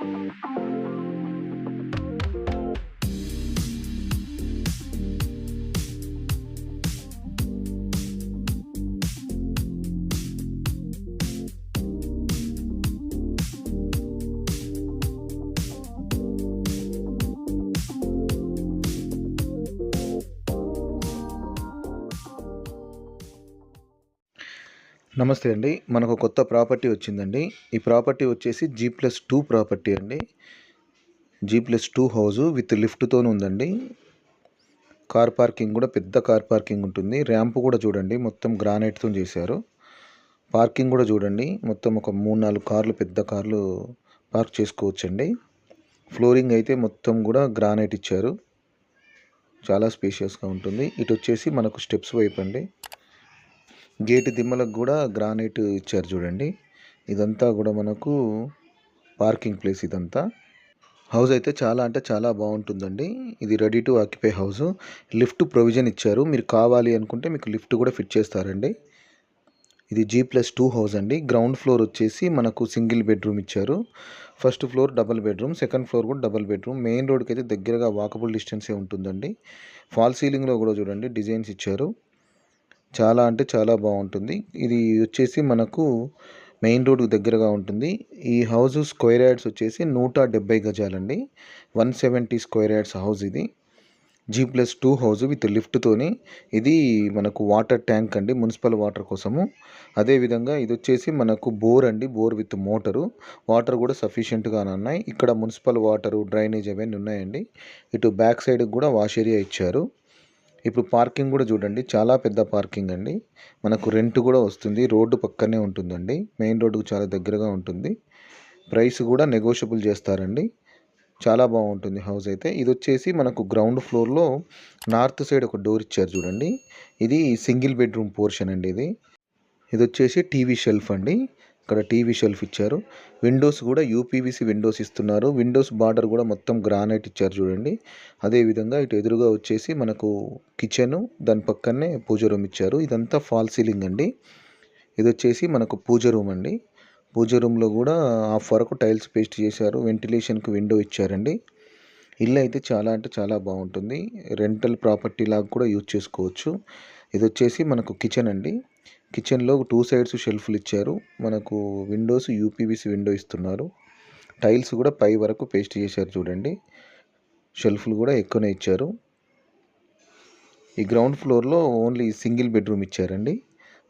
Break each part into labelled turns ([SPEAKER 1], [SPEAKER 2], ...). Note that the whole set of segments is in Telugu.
[SPEAKER 1] thank you నమస్తే అండి. మనకు కొత్త ప్రాపర్టీ వచ్చిందండి. ఈ ప్రాపర్టీ వచ్చేసి జీ ప్లస్ టూ ప్రాపర్టీ అండి. G plus two house with లిఫ్ట్తో ఉందండి. కార్ పార్కింగ్ కూడా పెద్ద కార్ పార్కింగ్ ఉంటుంది. ర్యాంప్ కూడా చూడండి. మొత్తం గ్రానైట్తో చేశారు. పార్కింగ్ కూడా చూడండి. మొత్తం ఒక మూడు నాలుగు కార్లు పెద్ద కార్లు పార్క్ చేసుకోవచ్చండి. ఫ్లోరింగ్ అయితే మొత్తం కూడా గ్రానైట్ ఇచ్చారు. చాలా స్పేషియస్గా ఉంటుంది. ఇటు వచ్చేసి మనకు స్టెప్స్ వైపు అండి. గేటు దిమ్మలకు కూడా గ్రానైట్ ఇచ్చారు చూడండి. ఇదంతా కూడా మనకు పార్కింగ్ ప్లేస్ ఇదంతా. హౌస్ అయితే చాలా అంటే చాలా బాగుంటుందండి. ఇది ready to occupy house. Lift provision ఇచ్చారు. మీరు కావాలి అనుకుంటే మీకు లిఫ్ట్ కూడా ఫిట్ చేస్తారండి. ఇది జీ ప్లస్ టూ హౌస్ అండి. గ్రౌండ్ ఫ్లోర్ వచ్చేసి మనకు సింగిల్ బెడ్రూమ్ ఇచ్చారు. First floor double bedroom second floor కూడా డబల్ బెడ్రూమ్. మెయిన్ రోడ్కి అయితే దగ్గరగా వాకబుల్ డిస్టెన్సే ఉంటుందండి. ఫాల్ సీలింగ్లో కూడా చూడండి డిజైన్స్ ఇచ్చారు. చాలా అంటే చాలా బాగుంటుంది. ఇది వచ్చేసి మనకు మెయిన్ రోడ్కు దగ్గరగా ఉంటుంది. ఈ హౌస్ స్క్వేర్ యార్డ్స్ వచ్చేసి నూట డెబ్బై గజాలండి. One seventy square yards house ఇది. G plus two house with లిఫ్ట్తోని ఇది మనకు వాటర్ ట్యాంక్ అండి మున్సిపల్ వాటర్ కోసము. అదేవిధంగా ఇది వచ్చేసి మనకు బోర్ అండి బోర్ విత్ మోటరు. వాటర్ కూడా సఫిషియెంట్గానే ఉన్నాయి. ఇక్కడ మున్సిపల్ వాటరు డ్రైనేజ్ అవన్నీ ఉన్నాయండి. ఇటు బ్యాక్ సైడ్కి కూడా వాష్ ఏరియా ఇచ్చారు. ఇప్పుడు పార్కింగ్ కూడా చూడండి చాలా పెద్ద పార్కింగ్ అండి. మనకు రెంట్ కూడా వస్తుంది రోడ్డు పక్కనే ఉంటుందండి. మెయిన్ రోడ్డుకు చాలా దగ్గరగా ఉంటుంది. ప్రైస్ కూడా నెగోషియబుల్ చేస్తారండి. చాలా బాగుంటుంది హౌస్ అయితే. ఇది వచ్చేసి మనకు గ్రౌండ్ ఫ్లోర్లో నార్త్ సైడ్ ఒక డోర్ ఇచ్చారు చూడండి. ఇది సింగిల్ బెడ్రూమ్ పోర్షన్ అండి ఇది. ఇది వచ్చేసి టీవీ షెల్ఫ్ అండి. ఇక్కడ టీవీ షెల్ఫ్ ఇచ్చారు. విండోస్ కూడా యూపీవీసీ విండోస్ ఇస్తున్నారు. విండోస్ బార్డర్ కూడా మొత్తం గ్రానైట్ ఇచ్చారు చూడండి. అదేవిధంగా ఇటు ఎదురుగా వచ్చేసి మనకు కిచెను దాని పక్కనే పూజ రూమ్ ఇచ్చారు. ఇదంతా ఫాల్ సీలింగ్ అండి. ఇది వచ్చేసి మనకు పూజ రూమ్ అండి. పూజ రూమ్లో కూడా హాఫ్ వరకు టైల్స్ పేస్ట్ చేశారు. వెంటిలేషన్కి విండో ఇచ్చారండి. ఇల్లు అయితే చాలా అంటే చాలా బాగుంటుంది. రెంటల్ ప్రాపర్టీ లాగా కూడా యూజ్ చేసుకోవచ్చు. ఇది వచ్చేసి మనకు కిచెన్ అండి. కిచెన్లో టూ సైడ్స్ షెల్ఫ్లు ఇచ్చారు. మనకు విండోస్ యూపీవీసీ విండో ఇస్తున్నారు. టైల్స్ కూడా పై వరకు పేస్ట్ చేశారు చూడండి. షెల్ఫ్లు కూడా ఎక్కువనే ఇచ్చారు. ఈ గ్రౌండ్ ఫ్లోర్లో ఓన్లీ సింగిల్ బెడ్రూమ్ ఇచ్చారండి.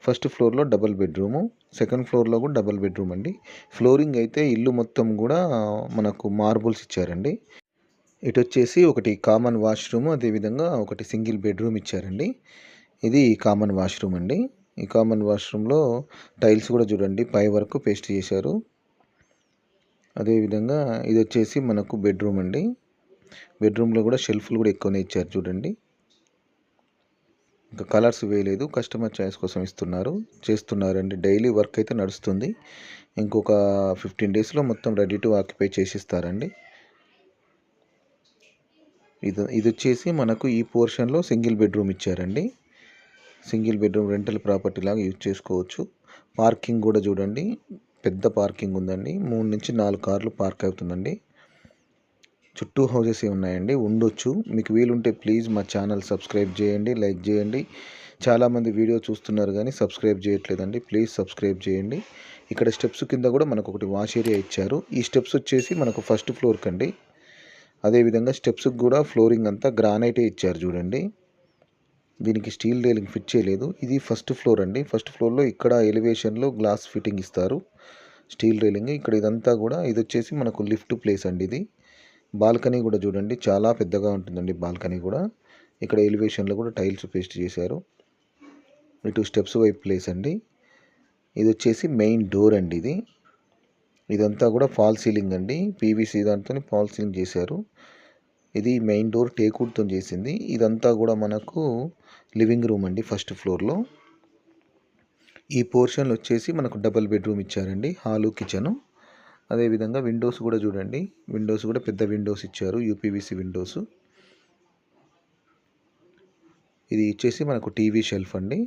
[SPEAKER 1] ఫస్ట్ ఫ్లోర్లో డబల్ బెడ్రూము సెకండ్ ఫ్లోర్లో కూడా డబల్ బెడ్రూమ్ అండి. ఫ్లోరింగ్ అయితే ఇల్లు మొత్తం కూడా మనకు మార్బుల్స్ ఇచ్చారండి. ఇటు వచ్చేసి ఒకటి కామన్ వాష్రూమ్ అదేవిధంగా ఒకటి సింగిల్ బెడ్రూమ్ ఇచ్చారండి. ఇది కామన్ వాష్రూమ్ అండి. ఈ కామన్ వాష్రూమ్లో టైల్స్ కూడా చూడండి పై వరకు పేస్ట్ చేశారు. అదేవిధంగా ఇది వచ్చేసి మనకు బెడ్రూమ్ అండి. బెడ్రూమ్లో కూడా షెల్ఫ్లు కూడా ఎక్కువనే ఇచ్చారు చూడండి. ఇంకా కలర్స్ వేయలేదు కస్టమర్ చాయిస్ కోసం ఇస్తున్నారు చేస్తున్నారండి. డైలీ వర్క్ అయితే నడుస్తుంది. ఇంకొక ఫిఫ్టీన్ డేస్లో మొత్తం రెడీ టు ఆక్యుపై చేసిస్తారండి. ఇది ఇది వచ్చేసి మనకు ఈ పోర్షన్లో సింగిల్ బెడ్రూమ్ ఇచ్చారండి. సింగిల్ బెడ్రూమ్ రెంటల్ ప్రాపర్టీ లాగా యూజ్ చేసుకోవచ్చు. పార్కింగ్ కూడా చూడండి. పెద్ద పార్కింగ్ ఉందండి. మూడు నుంచి నాలుగు కార్లు పార్క్ అవుతుందండి. చుట్టూ హౌజెస్ ఉన్నాయండి? ఉండొచ్చు. మీకు వీలుంటే ప్లీజ్ మా ఛానల్ సబ్స్క్రైబ్ చేయండి లైక్ చేయండి. చాలామంది వీడియో చూస్తున్నారు కానీ సబ్స్క్రైబ్ చేయట్లేదండి. ప్లీజ్ సబ్స్క్రైబ్ చేయండి. ఇక్కడ స్టెప్స్ కింద కూడా మనకు ఒకటి వాష్ ఏరియా ఇచ్చారు. ఈ స్టెప్స్ వచ్చేసి మనకు ఫస్ట్ ఫ్లోర్కి అండి అదేవిధంగా స్టెప్స్కి కూడా ఫ్లోరింగ్ అంతా గ్రానైటే ఇచ్చారు చూడండి. దీనికి స్టీల్ రైలింగ్ ఫిట్ చేయలేదు. ఇది ఫస్ట్ ఫ్లోర్ అండి. ఫస్ట్ ఫ్లోర్లో ఇక్కడ ఎలివేషన్లో గ్లాస్ ఫిట్టింగ్ ఇస్తారు. Steel railing. ఇక్కడ ఇదంతా కూడా ఇది వచ్చేసి మనకు లిఫ్ట్ ప్లేస్ అండి ఇది. బాల్కనీ కూడా చూడండి. చాలా పెద్దగా ఉంటుందండి బాల్కనీ కూడా. ఇక్కడ ఎలివేషన్లో కూడా టైల్స్ పేస్ట్ చేశారు. ఇటు స్టెప్స్ వైపు ప్లేస్ అండి. ఇది వచ్చేసి మెయిన్ డోర్ అండి ఇది. ఇదంతా కూడా ఫాల్ సీలింగ్ అండి. పీవీసీ దాంతో ఫాల్ సీలింగ్ చేశారు. ఇది మెయిన్ డోర్ టేకుడ్తో చేసింది. ఇదంతా కూడా మనకు లివింగ్ రూమ్ అండి ఫస్ట్ ఫ్లోర్లో. ఈ పోర్షన్లు వచ్చేసి మనకు డబల్ బెడ్రూమ్ ఇచ్చారండి హాలు కిచెను. అదేవిధంగా విండోస్ కూడా చూడండి. విండోస్ కూడా పెద్ద విండోస్ ఇచ్చారు యూపీవీసీ విండోస్. ఇది వచ్చేసి మనకు టీవీ షెల్ఫ్ అండి.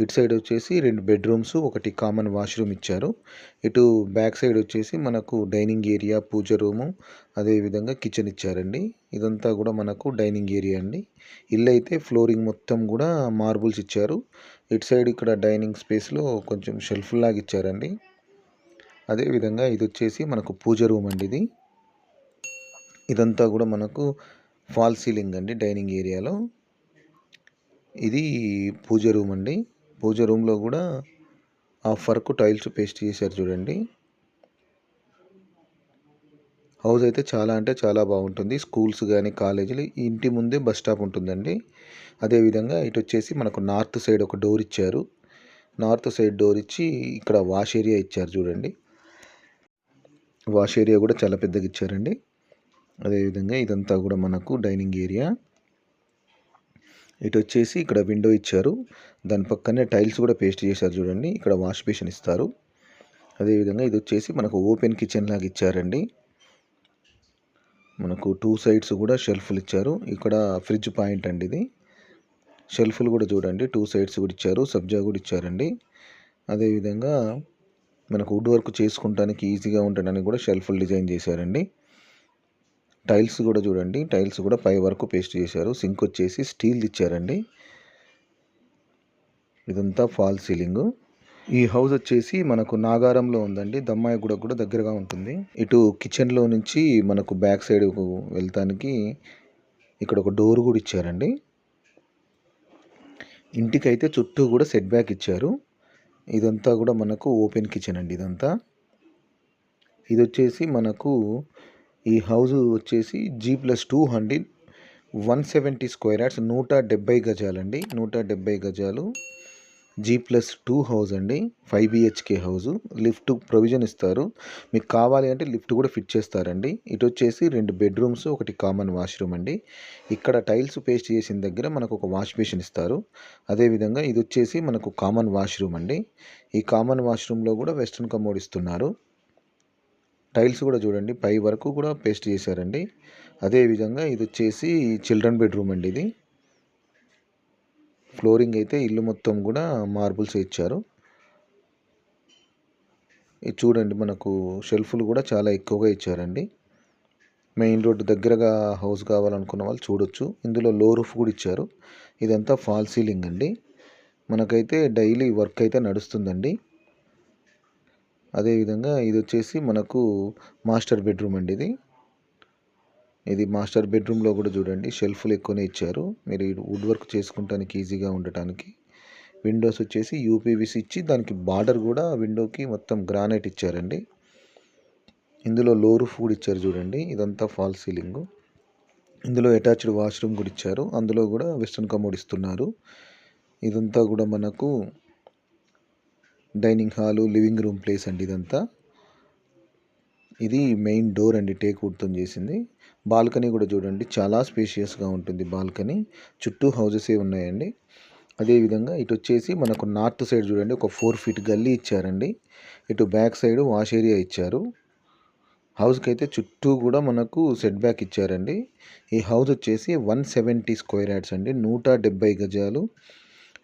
[SPEAKER 1] ఇటు సైడ్ వచ్చేసి రెండు బెడ్రూమ్స్ ఒకటి కామన్ వాష్రూమ్ ఇచ్చారు. ఇటు బ్యాక్ సైడ్ వచ్చేసి మనకు డైనింగ్ ఏరియా పూజ రూము అదేవిధంగా కిచెన్ ఇచ్చారండి. ఇదంతా కూడా మనకు డైనింగ్ ఏరియా అండి. ఇల్లు అయితే ఫ్లోరింగ్ మొత్తం కూడా మార్బుల్స్ ఇచ్చారు. ఇటు సైడ్ ఇక్కడ డైనింగ్ స్పేస్లో కొంచెం షెల్ఫ్ లాగా ఇచ్చారండి. అదేవిధంగా ఇది వచ్చేసి మనకు పూజ రూమ్ అండి ఇది. ఇదంతా కూడా మనకు ఫాల్ సీలింగ్ అండి డైనింగ్ ఏరియాలో. ఇది పూజ రూమ్ అండి. పూజ రూమ్లో కూడా ఆ ఫర్క్ టైల్స్ పేస్ట్ చేశారు చూడండి. హౌస్ అయితే చాలా అంటే చాలా బాగుంటుంది. స్కూల్స్ కానీ కాలేజీలు ఇంటి ముందే బస్ స్టాప్ ఉంటుందండి. అదేవిధంగా ఇటు వచ్చేసి మనకు నార్త్ సైడ్ ఒక డోర్ ఇచ్చారు. నార్త్ సైడ్ డోర్ ఇచ్చి ఇక్కడ వాష్ ఏరియా ఇచ్చారు చూడండి. వాష్ ఏరియా కూడా చాలా పెద్దగా ఇచ్చారండి. అదేవిధంగా ఇదంతా కూడా మనకు డైనింగ్ ఏరియా. ఇటు వచ్చేసి ఇక్కడ విండో ఇచ్చారు. దాని పక్కనే టైల్స్ కూడా పేస్ట్ చేశారు చూడండి. ఇక్కడ వాష్ బేషన్ ఇస్తారు. అదేవిధంగా ఇది వచ్చేసి మనకు ఓపెన్ కిచెన్ లాగా ఇచ్చారండి. మనకు టూ సైడ్స్ కూడా షెల్ఫ్లు ఇచ్చారు. ఇక్కడ ఫ్రిడ్జ్ పాయింట్ అండి ఇది. షెల్ఫ్లు కూడా చూడండి. టూ సైడ్స్ కూడా ఇచ్చారు. సబ్జా కూడా ఇచ్చారండి. అదేవిధంగా మనకు వుడ్ వర్క్ చేసుకుంటానికి ఈజీగా ఉండడానికి కూడా షెల్ఫ్లు డిజైన్ చేశారండి. టైల్స్ కూడా చూడండి. టైల్స్ కూడా పై వరకు పేస్ట్ చేశారు. సింక్ వచ్చేసి స్టీల్ ఇచ్చారండి. ఇదంతా ఫాల్ సీలింగ్. ఈ హౌస్ వచ్చేసి మనకు నాగారంలో ఉందండి. దమ్మాయిగూడ కూడా దగ్గరగా ఉంటుంది. ఇటు కిచెన్లో నుంచి మనకు బ్యాక్ సైడ్ వెళ్తానికి ఇక్కడ ఒక డోర్ కూడా ఇచ్చారండి. ఇంటికైతే చుట్టూ కూడా సెట్ బ్యాక్ ఇచ్చారు. ఇదంతా కూడా మనకు ఓపెన్ కిచెన్ అండి ఇదంతా. ఇది వచ్చేసి మనకు ఈ హౌస్ వచ్చేసి G plus two hundred one seventy square yards నూట డెబ్బై గజాలండి. నూట డెబ్బై గజాలు. జీ ప్లస్ టూ హౌస్ అండి. Five BHK house lift provision ఇస్తారు. మీకు కావాలి అంటే లిఫ్ట్ కూడా ఫిట్ చేస్తారండి. ఇటు వచ్చేసి రెండు బెడ్రూమ్స్ ఒకటి కామన్ వాష్రూమ్ అండి. ఇక్కడ టైల్స్ పేస్ట్ చేసిన దగ్గర మనకు ఒక వాష్ బేసిన్ ఇస్తారు. అదేవిధంగా ఇది వచ్చేసి మనకు కామన్ వాష్రూమ్ అండి. ఈ కామన్ వాష్రూమ్లో కూడా వెస్ట్రన్ కమోడ్ ఇస్తున్నారు. టైల్స్ కూడా చూడండి పై వరకు కూడా పేస్ట్ చేశారండి. అదేవిధంగా ఇది వచ్చేసి చిల్డ్రన్ బెడ్రూమ్ అండి ఇది. ఫ్లోరింగ్ అయితే ఇల్లు మొత్తం కూడా మార్బుల్స్ ఇచ్చారు. ఇది చూడండి మనకు షెల్ఫ్లు కూడా చాలా ఎక్కువగా ఇచ్చారండి. మెయిన్ రోడ్డు దగ్గరగా హౌస్ కావాలనుకున్న వాళ్ళు చూడొచ్చు. ఇందులో లో రూఫ్ కూడా ఇచ్చారు. ఇదంతా ఫాల్ సీలింగ్ అండి. మనకైతే డైలీ వర్క్ అయితే నడుస్తుందండి. అదేవిధంగా ఇది వచ్చేసి మనకు మాస్టర్ బెడ్రూమ్ అండి ఇది. ఇది మాస్టర్ బెడ్రూమ్లో కూడా చూడండి షెల్ఫ్లు ఎక్కువనే ఇచ్చారు. మీరు వుడ్ వర్క్ చేసుకుంటానికి ఈజీగా ఉండటానికి. విండోస్ వచ్చేసి యూపీవీసీ ఇచ్చి దానికి బార్డర్ కూడా విండోకి మొత్తం గ్రానైట్ ఇచ్చారండి. ఇందులో లో రూఫ్ కూడా ఇచ్చారు చూడండి ఇదంతా ఫాల్ సీలింగ్. ఇందులో అటాచ్డ్ వాష్రూమ్ కూడా ఇచ్చారు అందులో కూడా వెస్ట్రన్ కమోడ్ ఇస్తున్నారు. ఇదంతా కూడా మనకు dining hall living room place అండి ఇదంతా. ఇది మెయిన్ డోర్ అండి టేక్ వుడ్తో చేసింది. బాల్కనీ కూడా చూడండి చాలా స్పేషియస్గా ఉంటుంది బాల్కనీ. చుట్టూ హౌజెసే ఉన్నాయండి. అదేవిధంగా ఇటు వచ్చేసి మనకు నార్త్ సైడ్ చూడండి ఒక ఫోర్ ఫీట్ గల్లీ ఇచ్చారండి. ఇటు బ్యాక్ సైడ్ వాష్ ఏరియా ఇచ్చారు. హౌస్కి అయితే చుట్టూ కూడా మనకు సెట్ బ్యాక్ ఇచ్చారండి. ఈ హౌస్ వచ్చేసి వన్ సెవెంటీ స్క్వేర్ యార్డ్స్ అండి నూట గజాలు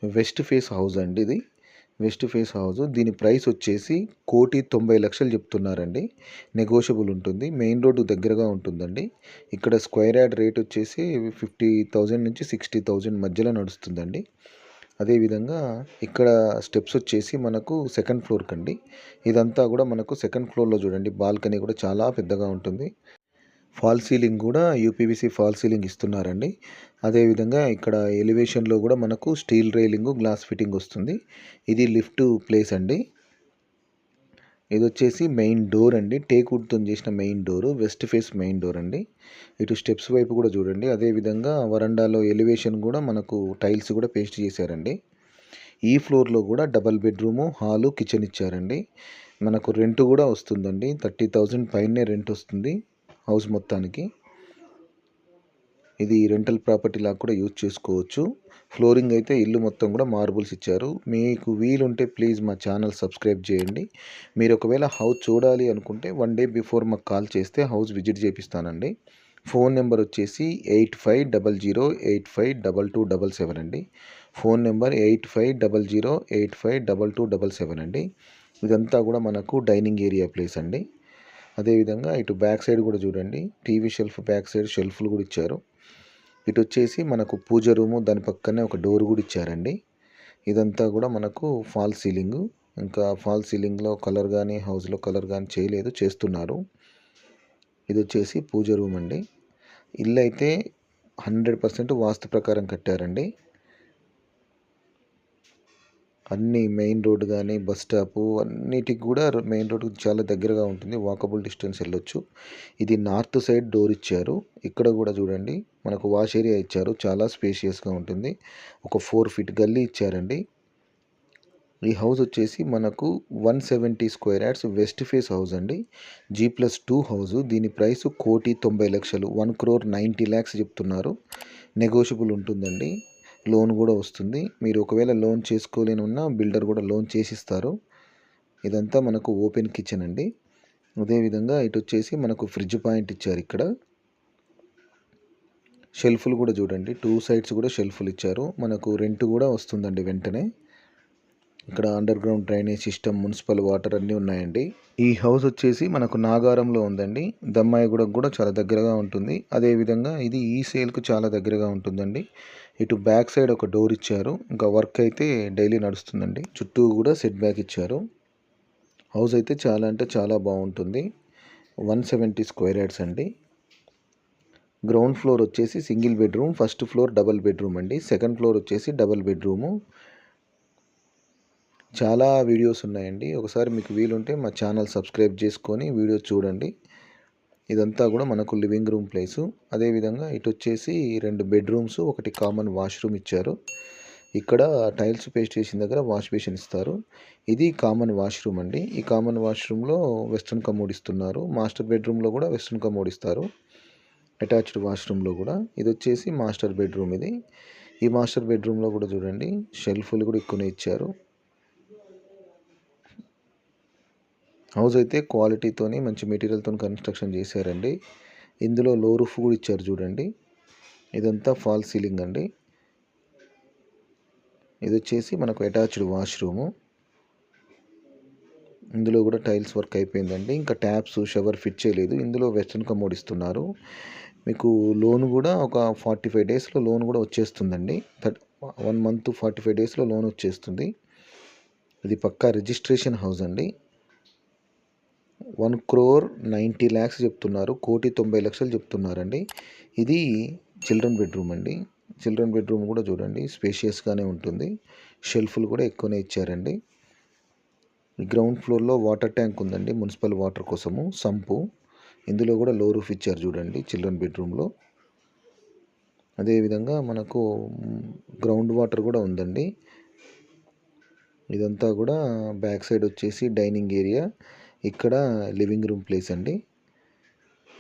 [SPEAKER 1] వెస్ట్ ఫేస్ హౌస్ అండి ఇది. West face house. దీని ప్రైస్ వచ్చేసి కోటి తొంభై లక్షలు చెప్తున్నారండి. నెగోషియబుల్ ఉంటుంది. మెయిన్ రోడ్డు దగ్గరగా ఉంటుందండి. ఇక్కడ స్క్వేర్ యార్డ్ రేట్ వచ్చేసి ఫిఫ్టీ థౌజండ్ నుంచి సిక్స్టీ థౌజండ్ మధ్యలో నడుస్తుందండి. అదేవిధంగా ఇక్కడ స్టెప్స్ వచ్చేసి మనకు సెకండ్ ఫ్లోర్కి అండి ఇదంతా కూడా మనకు సెకండ్ ఫ్లోర్లో చూడండి. బాల్కనీ కూడా చాలా పెద్దగా ఉంటుంది. ఫాల్ సీలింగ్ కూడా యూపీవీసీ ఫాల్ సీలింగ్ ఇస్తున్నారండి. అదేవిధంగా ఇక్కడ ఎలివేషన్లో కూడా మనకు స్టీల్ రైలింగ్ గ్లాస్ ఫిట్టింగ్ వస్తుంది. ఇది లిఫ్ట్ ప్లేస్ అండి. ఇది వచ్చేసి మెయిన్ డోర్ అండి. టేక్ వుడ్తో చేసిన main door west face main door అండి. ఇటు స్టెప్స్ వైపు కూడా చూడండి. అదేవిధంగా వరండాలో ఎలివేషన్ కూడా మనకు టైల్స్ కూడా పేస్ట్ చేశారండి. ఈ ఫ్లోర్లో కూడా డబల్ బెడ్రూము హాలు కిచెన్ ఇచ్చారండి. మనకు రెంట్ కూడా వస్తుందండి. థర్టీ థౌజండ్ పైనే రెంట్ వస్తుంది. హౌస్ మొత్తానికి. ఇది రెంటల్ ప్రాపర్టీ లాగా కూడా యూజ్ చేసుకోవచ్చు. ఫ్లోరింగ్ అయితే ఇల్లు మొత్తం కూడా మార్బుల్స్ ఇచ్చారు. మీకు వీలుంటే ప్లీజ్ మా ఛానల్ సబ్స్క్రైబ్ చేయండి. మీరు ఒకవేళ హౌస్ చూడాలి అనుకుంటే వన్ డే బిఫోర్ మాకు కాల్ చేస్తే హౌస్ విజిట్ చేపిస్తానండి. ఫోన్ నెంబర్ వచ్చేసి eight five double zero eight five double two double seven అండి. Phone number eight five double zero eight five double two double seven అండి. ఇదంతా కూడా మనకు డైనింగ్ ఏరియా ప్లేస్ అండి. అదేవిధంగా ఇటు బ్యాక్ సైడ్ కూడా చూడండి టీవీ షెల్ఫ్ బ్యాక్ సైడ్ షెల్ఫ్లు కూడా ఇచ్చారు. ఇటు వచ్చేసి మనకు పూజ రూము దాని పక్కనే ఒక డోర్ కూడా ఇచ్చారండి. ఇదంతా కూడా మనకు ఫాల్ సీలింగ్. ఇంకా ఫాల్ సీలింగ్లో కలర్ కానీ హౌస్లో కలర్ కానీ చేయలేదు చేస్తున్నారు. ఇది వచ్చేసి పూజ రూమ్ అండి. ఇల్లు అయితే హండ్రెడ్ పర్సెంట్ వాస్తు ప్రకారం కట్టారండి. అన్ని మెయిన్ రోడ్ కానీ బస్ స్టాపు అన్నిటికి కూడా మెయిన్ రోడ్ చాలా దగ్గరగా ఉంటుంది. వాకబుల్ డిస్టెన్స్ వెళ్ళొచ్చు ఇది నార్త్ సైడ్ డోర్ ఇచ్చారు. ఇక్కడ కూడా చూడండి మనకు వాష్ ఏరియా ఇచ్చారు. చాలా స్పేషియస్గా ఉంటుంది. ఒక ఫోర్ ఫీట్ గల్లీ ఇచ్చారండి. ఈ హౌస్ వచ్చేసి మనకు one seventy square yards west face house అండి. G plus two house. దీని ప్రైస్ కోటి తొంభై లక్షలు. వన్ క్రోర్ నైంటీ ల్యాక్స్ చెప్తున్నారు. నెగోషియబుల్ ఉంటుందండి. లోన్ కూడా వస్తుంది. మీరు ఒకవేళ లోన్ చేసుకోలేని ఉన్న బిల్డర్ కూడా లోన్ చేసిస్తారు. ఇదంతా మనకు ఓపెన్ కిచెన్ అండి. అదేవిధంగా ఇటు వచ్చేసి మనకు ఫ్రిడ్జ్ పాయింట్ ఇచ్చారు ఇక్కడ. షెల్ఫ్లు కూడా చూడండి. టూ సైడ్స్ కూడా షెల్ఫ్లు ఇచ్చారు. మనకు రెంట్ కూడా వస్తుందండి వెంటనే. ఇక్కడ underground drainage system municipal water అన్నీ ఉన్నాయండి. ఈ హౌస్ వచ్చేసి మనకు నాగారంలో ఉందండి. దమ్మాయిగూడకు కూడా చాలా దగ్గరగా ఉంటుంది. అదేవిధంగా ఇది ఈ సేల్కు చాలా దగ్గరగా ఉంటుందండి. ఇటు బ్యాక్ సైడ్ ఒక డోర్ ఇచ్చారు. ఇంకా వర్క్ అయితే డైలీ నడుస్తుందండి. చుట్టూ కూడా సెట్ బ్యాక్ ఇచ్చారు. హౌస్ అయితే చాలా అంటే చాలా బాగుంటుంది. వన్ సెవెంటీ స్క్వేర్ యార్డ్స్ అండి. గ్రౌండ్ ఫ్లోర్ వచ్చేసి single bedroom first floor double bedroom అండి. సెకండ్ ఫ్లోర్ వచ్చేసి డబల్ బెడ్రూము. చాలా వీడియోస్ ఉన్నాయండి. ఒకసారి మీకు వీలుంటే మా ఛానల్ సబ్స్క్రైబ్ చేసుకొని వీడియో చూడండి. ఇదంతా కూడా మనకు లివింగ్ రూమ్ ప్లేసు. అదేవిధంగా ఇటు వచ్చేసి రెండు బెడ్రూమ్స్ ఒకటి కామన్ వాష్రూమ్ ఇచ్చారు. ఇక్కడ టైల్స్ పేస్ట్ చేసిన దగ్గర వాష్ బేసిన్ ఇస్తారు. ఇది కామన్ వాష్రూమ్ అండి. ఈ కామన్ వాష్రూమ్లో వెస్ట్రన్ కమోడ్ ఇస్తున్నారు. మాస్టర్ బెడ్రూమ్లో కూడా వెస్ట్రన్ కమోడ్ ఇస్తారు. అటాచ్డ్ వాష్రూమ్లో కూడా. ఇది వచ్చేసి మాస్టర్ బెడ్రూమ్ ఇది. ఈ మాస్టర్ బెడ్రూమ్లో కూడా చూడండి. షెల్ఫ్లు కూడా ఎక్కువనే ఇచ్చారు. హౌస్ అయితే క్వాలిటీతోని మంచి మెటీరియల్తో కన్స్ట్రక్షన్ చేశారండి. ఇందులో లో రూఫ్ కూడా ఇచ్చారు చూడండి. ఇదంతా ఫాల్ సీలింగ్ అండి. ఇది వచ్చేసి మనకు అటాచ్డ్ వాష్రూము. ఇందులో కూడా టైల్స్ వర్క్ అయిపోయిందండి. ఇంకా ట్యాప్స్ షవర్ ఫిట్ చేయలేదు. ఇందులో వెస్ట్రన్ కమోడ్ ఇస్తున్నారు. మీకు లోన్ కూడా ఒక ఫార్టీ ఫైవ్ డేస్లో లోన్ కూడా వచ్చేస్తుందండి. Thirty one month forty five డేస్లో లోన్ వచ్చేస్తుంది. ఇది పక్కా రిజిస్ట్రేషన్ హౌస్ అండి. వన్ క్రోర్ నైంటీ ల్యాక్స్ చెప్తున్నారు. కోటి తొంభై లక్షలు చెప్తున్నారండి. ఇది చిల్డ్రన్ బెడ్రూమ్ అండి. చిల్డ్రన్ బెడ్రూమ్ కూడా చూడండి. స్పేషియస్గానే ఉంటుంది. షెల్ఫ్లు కూడా ఎక్కువనే ఇచ్చారండి. గ్రౌండ్ ఫ్లోర్లో వాటర్ ట్యాంక్ ఉందండి. మున్సిపల్ వాటర్ కోసము. సంపు. ఇందులో కూడా లో రూఫ్ ఇచ్చారు చూడండి చిల్డ్రన్ బెడ్రూమ్లో. అదేవిధంగా మనకు గ్రౌండ్ వాటర్ కూడా ఉందండి. ఇదంతా కూడా బ్యాక్ సైడ్ వచ్చేసి డైనింగ్ ఏరియా. ఇక్కడ లివింగ్ రూమ్ ప్లేస్ అండి.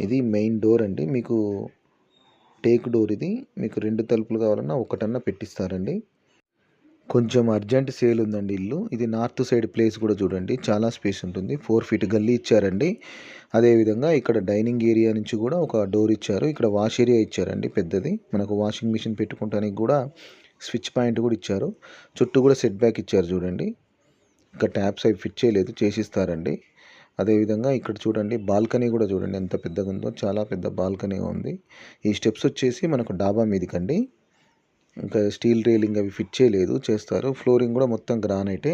[SPEAKER 1] ఇది మెయిన్ డోర్ అండి. మీకు టేక్ డోర్ ఇది. మీకు రెండు తలుపులు కావాలన్నా ఒకటన్నా పెట్టిస్తారండి. కొంచెం అర్జెంట్ సేల్ ఉందండి ఇల్లు. ఇది నార్త్ సైడ్ ప్లేస్ కూడా చూడండి. చాలా స్పేస్ ఉంటుంది. ఫోర్ ఫీట్ గల్లీ ఇచ్చారండి. అదేవిధంగా ఇక్కడ డైనింగ్ ఏరియా నుంచి కూడా ఒక డోర్ ఇచ్చారు. ఇక్కడ వాష్ ఏరియా ఇచ్చారండి పెద్దది. మనకు వాషింగ్ మిషన్ పెట్టుకోవడానికి కూడా స్విచ్ పాయింట్ కూడా ఇచ్చారు. చుట్టూ కూడా సెట్ బ్యాక్ ఇచ్చారు చూడండి. ఇంకా ట్యాప్స్ అవి ఫిట్ చేయలేదు. చేసిస్తారండి. అదేవిధంగా ఇక్కడ చూడండి బాల్కనీ కూడా చూడండి ఎంత పెద్దగా ఉందో చాలా పెద్ద బాల్కనీ ఉంది. ఈ స్టెప్స్ వచ్చేసి మనకు డాబా మీదకండి. ఇంకా స్టీల్ రైలింగ్ అవి ఫిట్ చేయలేదు చేస్తారు. ఫ్లోరింగ్ కూడా మొత్తం గ్రానైటే.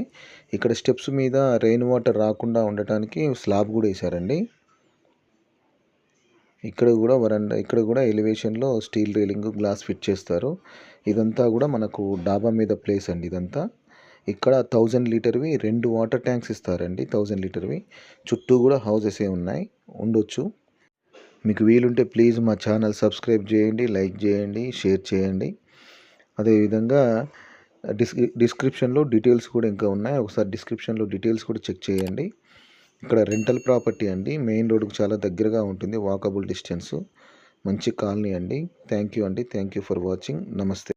[SPEAKER 1] ఇక్కడ స్టెప్స్ మీద రెయిన్ వాటర్ రాకుండా ఉండటానికి స్లాబ్ కూడా వేశారండి. ఇక్కడ కూడా వరండా ఇక్కడ కూడా ఎలివేషన్లో స్టీల్ రైలింగ్ గ్లాస్ ఫిట్ చేస్తారు. ఇదంతా కూడా మనకు డాబా మీద ప్లేస్ అండి ఇదంతా. ఇక్కడ థౌజండ్ లీటర్వి రెండు వాటర్ ట్యాంక్స్ ఇస్తారండి థౌజండ్ లీటర్వి. చుట్టూ కూడా హౌజెసే ఉన్నాయి ఉండొచ్చు. మీకు వీలుంటే ప్లీజ్ మా ఛానల్ సబ్స్క్రైబ్ చేయండి లైక్ చేయండి షేర్ చేయండి. అదేవిధంగా డిస్ డిస్క్రిప్షన్లో డీటెయిల్స్ కూడా ఇంకా ఉన్నాయి ఒకసారి డిస్క్రిప్షన్లో డీటెయిల్స్ కూడా చెక్ చేయండి. ఇక్కడ రెంటల్ ప్రాపర్టీ అండి మెయిన్ రోడ్కు చాలా దగ్గరగా ఉంటుంది వాకబుల్ డిస్టెన్స్. మంచి కాలనీ అండి థ్యాంక్ యూ అండి థ్యాంక్ యూ ఫర్ వాచింగ్ నమస్తే.